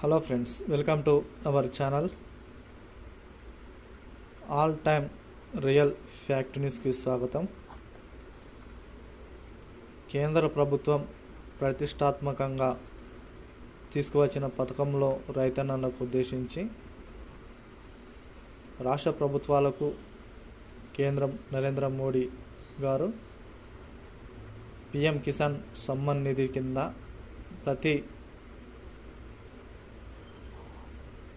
Hello friends welcome to our channel all time real fact న్యూస్కి స్వాగతం. కేంద్ర ప్రభుత్వం ప్రతిష్టాత్మకంగా తీసుకువచ్చిన పథకంలో రైతన్నలకు ఉద్దేశించి రాష్ట్ర ప్రభుత్వాలకు కేంద్రం నరేంద్ర మోడీ గారు పిఎం కిసాన్ సమ్మన్ నిధి కింద ప్రతి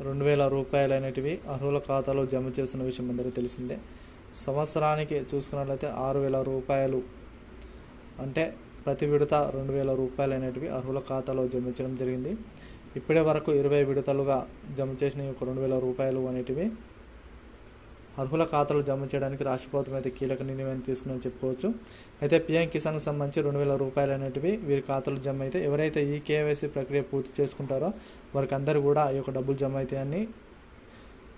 రెండు వేల రూపాయలు అనేటివి అర్హుల ఖాతాలో జమ చేసిన విషయం అందరికీ తెలిసిందే. సంవత్సరానికి చూసుకున్నట్లయితే ఆరు వేల రూపాయలు అంటే ప్రతి విడత రెండు వేల రూపాయలు అనేటివి అర్హుల ఖాతాలో జమ చేయడం జరిగింది. ఇప్పటి వరకు ఇరవై విడతలుగా జమ చేసిన ఒక రెండు వేల రూపాయలు అనేటివి అర్హుల ఖాతాలు జమ చేయడానికి రాష్ట్ర ప్రభుత్వం అయితే కీలక నిర్ణయం తీసుకుందని చెప్పుకోవచ్చు. అయితే పిఎం కిసాన్కి సంబంధించి రెండు వేల రూపాయలు అనేటివి వీరి ఖాతాలు జమ అయితే ఎవరైతే ఈ కేవైసీ ప్రక్రియ పూర్తి చేసుకుంటారో వారికి అందరూ కూడా ఈ యొక్క డబ్బులు జమ అవుతాయని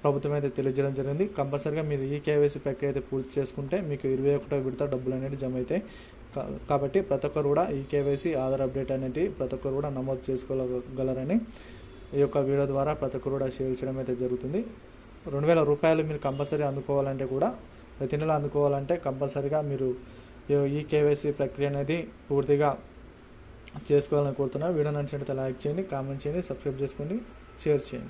ప్రభుత్వం అయితే తెలియజేయడం జరిగింది. కంపల్సరీగా మీరు ఈ కేవైసీ ప్రక్రియ అయితే పూర్తి చేసుకుంటే మీకు ఇరవై ఒకటో విడత డబ్బులు అనేవి జమ అవుతాయి. కాబట్టి ప్రతి ఒక్కరు కూడా ఈ కేవైసీ ఆధార్ అప్డేట్ అనేది ప్రతి ఒక్కరు కూడా నమోదు చేసుకోగలరని ఈ యొక్క వీడియో ద్వారా ప్రతి ఒక్కరు కూడా షేర్ చేయడం అయితే జరుగుతుంది. రెండు వేల రూపాయలు మీరు కంపల్సరీ అందుకోవాలంటే కూడా ప్రతి నెల అందుకోవాలంటే కంపల్సరీగా మీరు ఈ- కేవైసీ ప్రక్రియ అనేది పూర్తిగా చేసుకోవాలని కోరుతున్నాను వీడియో నచ్చినట్లయితే లైక్ చేయండి కామెంట్ చేయండి సబ్స్క్రైబ్ చేసుకోండి షేర్ చేయండి.